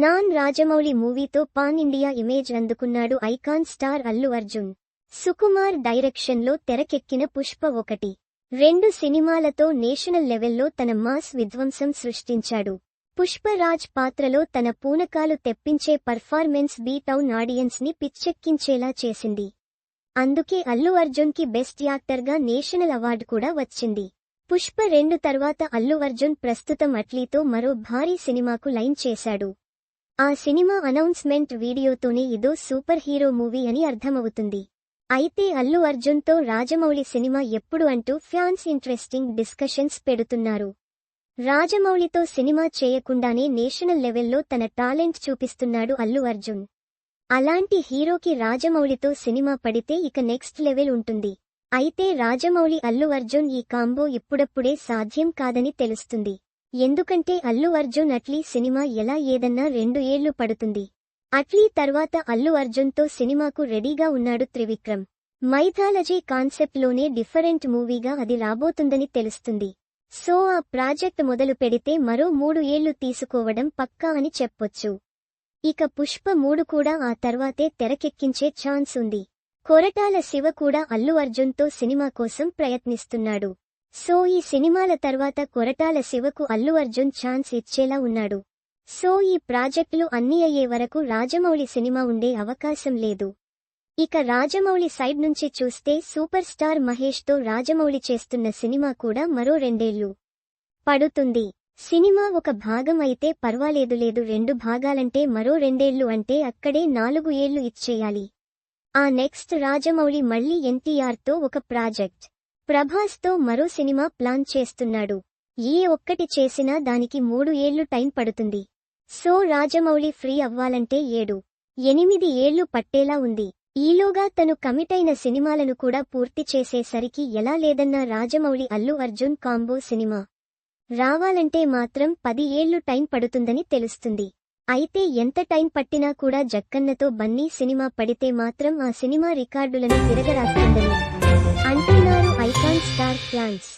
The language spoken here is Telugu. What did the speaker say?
నాన్ రాజమౌళి మూవీతో పాన్ ఇండియా ఇమేజ్ అందుకున్నాడు ఐకాన్ స్టార్ అల్లు అర్జున్. సుకుమార్ డైరెక్షన్లో తెరకెక్కిన పుష్ప ఒకటి. రెండు సినిమాలతో నేషనల్ లెవెల్లో తన మాస్ విధ్వంసం సృష్టించాడు. పుష్పరాజ్ పాత్రలో తన పూనకాలు తెప్పించే పర్ఫార్మెన్స్ బీ టౌన్ ఆడియన్స్ని పిచ్చెక్కించేలా చేసింది. అందుకే అల్లు అర్జున్కి బెస్ట్ యాక్టర్గా నేషనల్ అవార్డు కూడా వచ్చింది. పుష్ప రెండు తర్వాత అల్లు అర్జున్ ప్రస్తుతం అట్లీతో మరో భారీ సినిమాకు లైన్ చేశాడు. ఆ సినిమా అనౌన్స్మెంట్ వీడియోతోనే ఇదో సూపర్ హీరో మూవీ అని అర్థమవుతుంది. అయితే అల్లు అర్జున్తో రాజమౌళి సినిమా ఎప్పుడు అంటూ ఫ్యాన్స్ ఇంట్రెస్టింగ్ డిస్కషన్స్ పెడుతున్నారు. రాజమౌళితో సినిమా చేయకుండానే నేషనల్ లెవెల్లో తన టాలెంట్ చూపిస్తున్నాడు అల్లు అర్జున్. అలాంటి హీరోకి రాజమౌళితో సినిమా పడితే ఇక నెక్స్ట్ లెవెల్ ఉంటుంది. అయితే రాజమౌళి అల్లు అర్జున్ ఈ కాంబో ఇప్పుడప్పుడే సాధ్యం కాదని తెలుస్తుంది. ఎందుకంటే అల్లు అర్జున్ అట్లీ సినిమా ఎలా ఏదన్నా రెండు ఏళ్ళు పడుతుంది. అట్లీ తర్వాత అల్లు అర్జున్తో సినిమాకు రెడీగా ఉన్నాడు త్రివిక్రమ్. మైథాలజీ కాన్సెప్ట్లోనే డిఫరెంట్ మూవీగా అది రాబోతుందని తెలుస్తుంది. సో ఆ ప్రాజెక్ట్ మొదలు పెడితే మరో మూడు ఏళ్ళు తీసుకోవడం పక్కా అని చెప్పొచ్చు. ఇక పుష్ప మూడు కూడా ఆ తర్వాతే తెరకెక్కించే ఛాన్స్ ఉంది. కొరటాల శివ కూడా అల్లు అర్జున్తో సినిమా కోసం ప్రయత్నిస్తున్నాడు. సో ఈ సినిమాల తర్వాత కొరటాల శివకు అల్లు అర్జున్ ఛాన్స్ ఇచ్చేలా ఉన్నాడు. సో ఈ ప్రాజెక్టులు అన్నీ అయ్యే వరకు రాజమౌళి సినిమా ఉండే అవకాశం లేదు. ఇక రాజమౌళి సైడ్ నుంచి చూస్తే సూపర్ స్టార్ మహేష్తో రాజమౌళి చేస్తున్న సినిమా కూడా మరో రెండేళ్ళు పడుతుంది. సినిమా ఒక భాగం అయితే పర్వాలేదు లేదు రెండు భాగాలంటే మరో రెండేళ్ళు అంటే అక్కడే నాలుగు ఏళ్ళు ఇచ్చేయాలి. ఆ నెక్స్ట్ రాజమౌళి మళ్ళీ ఎన్టీఆర్తో ఒక ప్రాజెక్ట్. ప్రభాస్తో మరో సినిమా ప్లాన్ చేస్తున్నాడు. ఏ ఒక్కటి చేసినా దానికి మూడు ఏళ్ళు టైం పడుతుంది. సో రాజమౌళి ఫ్రీ అవ్వాలంటే ఏడు. ఎనిమిది ఏళ్ళు పట్టేలా ఉంది. ఈలోగా తను కమిటైన సినిమాలను కూడా పూర్తి చేసేసరికి ఎలా లేదన్న రాజమౌళి అల్లు అర్జున్ కాంబో సినిమా. రావాలంటే మాత్రం పది ఏళ్ళు టైం పడుతుందని తెలుస్తుంది. అయితే ఎంత టైం పట్టినా కూడా జక్కన్నతో బన్నీ సినిమా పడితే మాత్రం ఆ సినిమా రికార్డులను తిరగరాస్తుందని. అంటున్నారు ఐకాన్ స్టార్ ఫ్యాన్స్